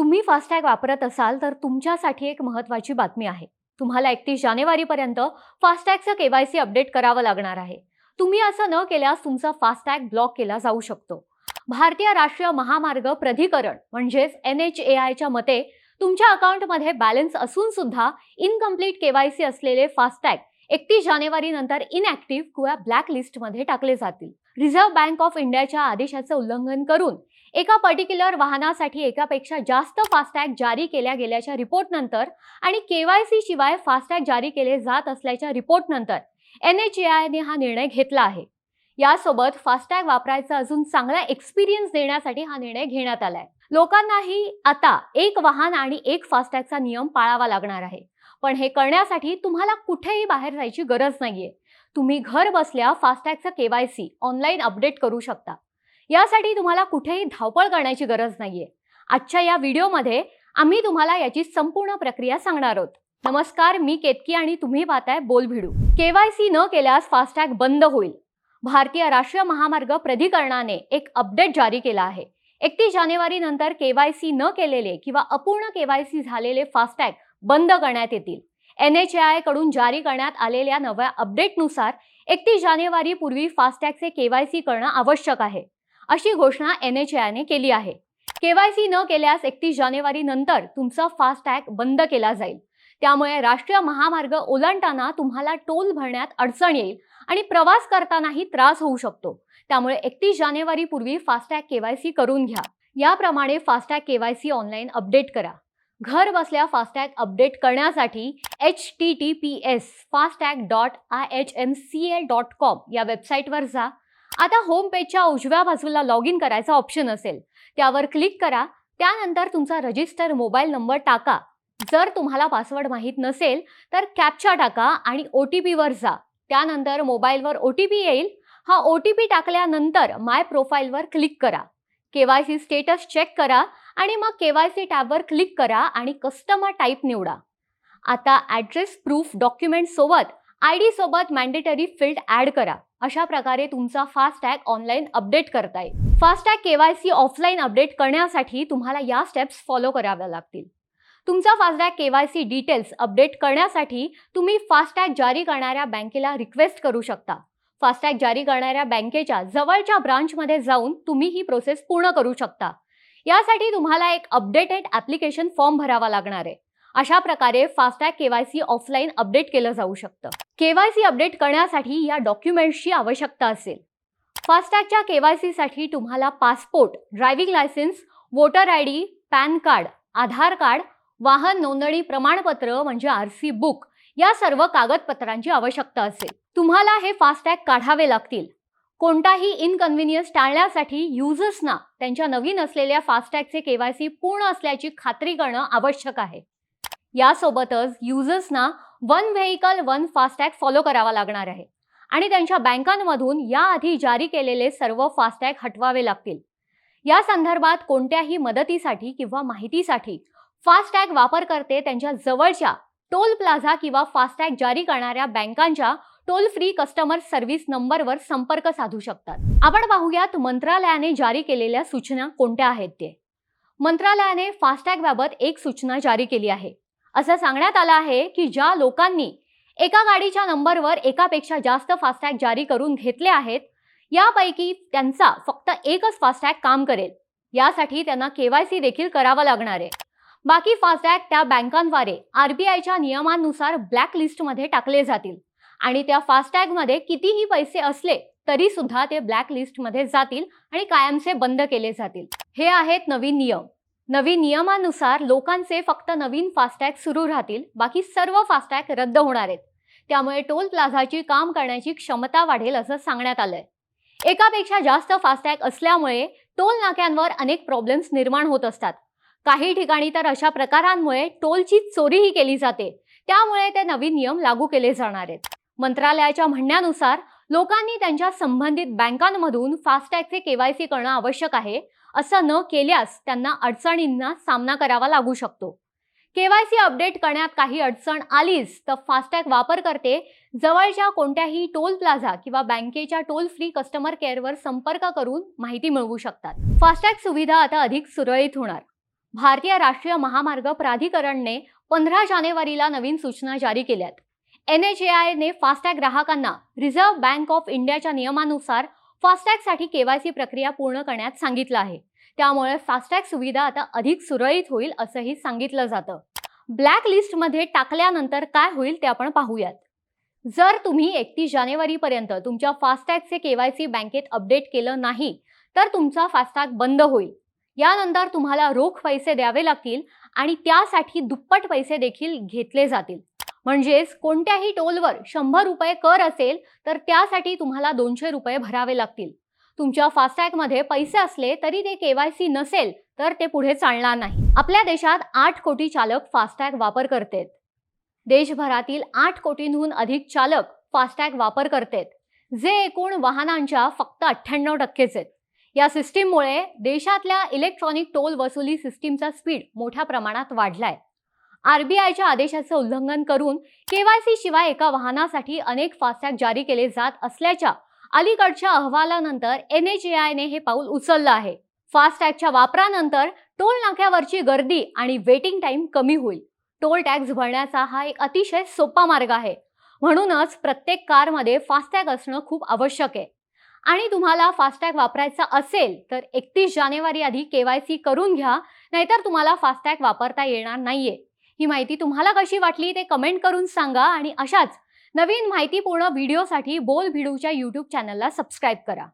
तुम्ही फास्टॅग वापरत असाल तर तुमच्यासाठी एक महत्त्वाची बातमी आहे. तुम्हाला एकतीस जानेवारीपर्यंत फास्टॅगचं केवायसी अपडेट करावं लागणार आहे. तुम्ही असं न केल्यास तुमचा फास्टॅग ब्लॉक केला जाऊ शकतो. भारतीय राष्ट्रीय महामार्ग प्राधिकरण म्हणजेच एन एच ए आयच्या मते तुमच्या अकाउंटमध्ये बॅलन्स असून सुद्धा इनकम्प्लीट केवायसी असलेले फास्टॅग एकतीस जानेवारी नंतर इनॅक्टिव्ह किंवा ब्लॅक लिस्टमध्ये टाकले जातील. रिझर्व्ह बँक ऑफ इंडियाच्या आदेशाचं उल्लंघन करून एका पर्टिक्युलर वाहनासाठी एकापेक्षा जास्त फास्टॅग जारी केल्या गेल्याच्या रिपोर्टनंतर आणि केवायसी शिवाय फास्टॅग जारी केले जात असल्याच्या रिपोर्टनंतर एन एच ए आयने हा निर्णय घेतला आहे. यासोबत फास्टॅग वापरायचा अजून चांगला एक्सपिरियन्स देण्यासाठी हा निर्णय घेण्यात आलाय. लोकांनाही आता एक वाहन आणि एक फास्टॅगचा नियम पाळावा लागणार आहे. पण हे करण्यासाठी तुम्हाला कुठेही बाहेर जायची गरज नाहीये. तुम्ही घर बसल्या फास्टॅगचं केवायसी ऑनलाईन अपडेट करू शकता. यासाठी तुम्हाला कुठेही धावपळ करण्याची गरज नाहीये. आजच्या या व्हिडिओमध्ये आम्ही तुम्हाला याची संपूर्ण प्रक्रिया सांगणार आहोत. नमस्कार मी केतकी आणि तुम्ही पाहताय बोल भिडू. केवायसी न केल्यास फास्टॅग बंद होईल. भारतीय राष्ट्रीय महामार्ग प्राधिकरणाने एक अपडेट जारी केला आहे. एकतीस जानेवारी नंतर केवायसी न केलेले किंवा अपूर्ण केवायसी झालेले फास्टॅग बंद करण्यात येतील. एन एच आयकडून जारी करण्यात आलेल्या नव्या अपडेटनुसार एकतीस जानेवारी पूर्वी फास्टॅगचे केवायसी करणं आवश्यक आहे. अशी घोषणा एन एच आयने केली आहे. केवायसी न केल्यास एकतीस जानेवारी नंतर तुमचा फास्टॅग बंद केला जाईल. त्यामुळे राष्ट्रीय महामार्ग ओलांडताना तुम्हाला टोल भरण्यात अडचण येईल आणि प्रवास करतानाही त्रास होऊ शकतो. त्यामुळे एकतीस जानेवारी पूर्वी फास्टॅग केवायसी करून घ्या. याप्रमाणे फास्टॅग केवायसी ऑनलाईन अपडेट करा. घर बसल्या फास्टॅग अपडेट करण्यासाठी H T T P S FASTag dot I H M C L dot com या वेबसाईटवर जा. आता होम पेजच्या उजव्या बाजूला लॉग इन करायचा ऑप्शन असेल. त्यावर क्लिक करा. त्यानंतर तुमचा रजिस्टर मोबाईल नंबर टाका. जर तुम्हाला पासवर्ड माहीत नसेल तर कॅपचा टाका आणि ओ टी पीवर जा. त्यानंतर मोबाईलवर ओ टी पी येईल. हा ओ टी पी टाकल्यानंतर माय प्रोफाईलवर क्लिक करा. K Y C status check करा. आणि मग के वाय सी टॅबवर क्लिक करा आणि कस्टमर टाईप निवडा. आता ॲड्रेस प्रूफ डॉक्युमेंट सोबत आय डी सोबत मॅन्डेटरी फील्ड ॲड करा. अशा प्रकारे तुमचा फास्टॅग ऑनलाईन अपडेट करता येईल FASTag K Y C offline update करण्यासाठी तुम्हाला या स्टेप्स फॉलो कराव्या लागतील. तुमचा FASTag K Y C details update करण्यासाठी तुम्ही फास्टॅग जारी करणाऱ्या बँकेला रिक्वेस्ट करू शकता. फास्टॅग जारी करणाऱ्या बँकेच्या जवळच्या ब्रांचमध्ये जाऊन तुम्ही ही प्रोसेस पूर्ण करू शकता. यासाठी तुम्हाला एक अपडेटेड ॲप्लिकेशन फॉर्म भरावा लागणार आहे. अशा प्रकारे फास्टॅग केवायसी ऑफलाईन अपडेट केलं जाऊ शकतं. केवायसी अपडेट करण्यासाठी या डॉक्युमेंट्सची आवश्यकता असेल. फास्टॅगच्या केवायसीसाठी तुम्हाला passport driving licence voter I D PAN card Aadhaar card वाहन नोंदणी प्रमाणपत्र म्हणजे आर सी बुक या सर्व कागदपत्रांची आवश्यकता असेल. तुम्हाला हे फास्टॅग काढावे लागतील. कोणताही इनकन्व्हिनियन्स टाळण्यासाठी युजर्सना त्यांच्या नवीन असलेल्या फास्टॅगचे केवायसी पूर्ण असल्याची खात्री करणं आवश्यक आहे. यासोबतच युजर्सना one vehicle one FASTag follow करावा लागणार आहे. आणि त्यांच्या बँकांमधून याआधी जारी केलेले सर्व फास्टॅग हटवावे लागतील. या संदर्भात कोणत्याही मदतीसाठी किंवा माहितीसाठी फास्टॅग वापरकर्ते त्यांच्या जवळच्या टोल प्लाझा किंवा फास्टॅग जारी करणाऱ्या बँकांच्या टोल फ्री कस्टमर सर्व्हिस नंबरवर संपर्क साधू शकतात. आपण पाहूयात मंत्रालयाने जारी केलेल्या सूचना कोणत्या आहेत ते. मंत्रालयाने फास्टॅग बाबत एक सूचना जारी केली आहे. असं सांगण्यात आलं आहे की ज्या लोकांनी एका गाडीच्या नंबरवर एकापेक्षा जास्त फास्टॅग जारी करून घेतले आहेत यापैकी त्यांचा फक्त एकच फास्टॅग काम करेल. यासाठी त्यांना केवायसी देखील करावं लागणार आहे. बाकी फास्टॅग त्या बँकांद्वारे आरबीआयच्या नियमांनुसार ब्लॅक लिस्टमध्ये टाकले जातील. आणि त्या फास्टॅगमध्ये कितीही पैसे असले तरी सुद्धा ते ब्लॅक लिस्टमध्ये जातील आणि कायमचे बंद केले जातील. हे आहेत नवीन नियम. नवीन नियमानुसार लोकांचे फक्त नवीन फास्टॅग सुरू राहतील बाकी सर्व फास्टॅग रद्द होणार आहेत. त्यामुळे टोल प्लाझाची काम करण्याची क्षमता वाढेल असं सांगण्यात आलंय. एकापेक्षा जास्त फास्टॅग असल्यामुळे टोल नाक्यांवर अनेक प्रॉब्लेम्स निर्माण होत असतात. काही ठिकाणी तर अशा प्रकारांमुळे टोलची चोरीही केली जाते. त्यामुळे ते नवीन नियम लागू केले जाणार आहेत. मंत्रालयाच्या म्हणण्यानुसार लोकांनी त्यांच्या संबंधित बँकांमधून फास्टॅगचे केवायसी करणं आवश्यक आहे असं न केल्यास त्यांना अडचणींना सामना करावा लागू शकतो. केवायसी अपडेट करण्यात काही अडचण आलीच तर फास्टॅग वापरकर्ते जवळच्या कोणत्याही टोल प्लाझा किंवा बँकेच्या टोल फ्री कस्टमर केअरवर संपर्क करून माहिती मिळवू शकतात. फास्टॅग सुविधा आता अधिक सुरळीत होणार. भारतीय राष्ट्रीय महामार्ग प्राधिकरणने पंधरा जानेवारीला नवीन सूचना जारी केल्यात. एन एच ए आयने फास्टॅग ग्राहकांना रिझर्व्ह बँक ऑफ इंडियाच्या नियमानुसार फास्टॅगसाठी केवायसी प्रक्रिया पूर्ण करण्यात सांगितलं आहे. त्यामुळे फास्टॅग सुविधा आता अधिक सुरळीत होईल असंही सांगितलं जातं. ब्लॅक लिस्टमध्ये टाकल्यानंतर काय होईल ते आपण पाहूयात. जर तुम्ही एकतीस जानेवारीपर्यंत तुमच्या फास्टॅगचे केवायसी बँकेत अपडेट केलं नाही तर तुमचा फास्टॅग बंद होईल. यानंतर तुम्हाला रोख पैसे द्यावे लागतील आणि त्यासाठी दुप्पट पैसे देखील घेतले जातील. म्हणजेच कोणत्याही टोलवर शंभर रुपये कर असेल तर त्यासाठी तुम्हाला दोनशे रुपये भरावे लागतील. तुमच्या फास्टॅगमध्ये पैसे असले तरी ते केवायसी नसेल तर ते पुढे चालणार नाही. आपल्या देशात आठ कोटी चालक फास्टॅग वापर करतेत देशभरातील आठ कोटींहून अधिक चालक फास्टॅग वापर करतेत जे एकूण वाहनांच्या फक्त अठ्ठ्याण्णव टक्केच आहेत या सिस्टीममुळे देशातल्या इलेक्ट्रॉनिक टोल वसुली सिस्टीमचा स्पीड मोठ्या प्रमाणात वाढलाय. आरबीआयच्या आदेशाचं उल्लंघन करून केवायसी शिवाय एका वाहनासाठी अनेक फास्टॅग जारी केले जात असल्याच्या अलीकडच्या अहवालानंतर एन एच ए आयने हे पाऊल उचललं आहे. फास्टॅगच्या वापरानंतर टोल नाक्यावरची गर्दी आणि वेटिंग टाइम कमी होईल. टोल टॅक्स भरण्याचा हा एक अतिशय सोपा मार्ग आहे. म्हणूनच प्रत्येक कारमध्ये फास्टॅग असणं खूप आवश्यक आहे. आणि तुम्हाला फास्टॅग वापरायचा असेल तर एकतीस जानेवारी आधी केवायसी करून घ्या नाहीतर तुम्हाला फास्टॅग वापरता येणार नाहीये. ही माहिती तुम्हाला कशी वाटली ते कमेंट करून सांगा आणि अशाच नवीन माहितीपूर्ण व्हिडिओसाठी बोल भिडूच्या यूट्यूब चॅनलला सबस्क्राईब करा.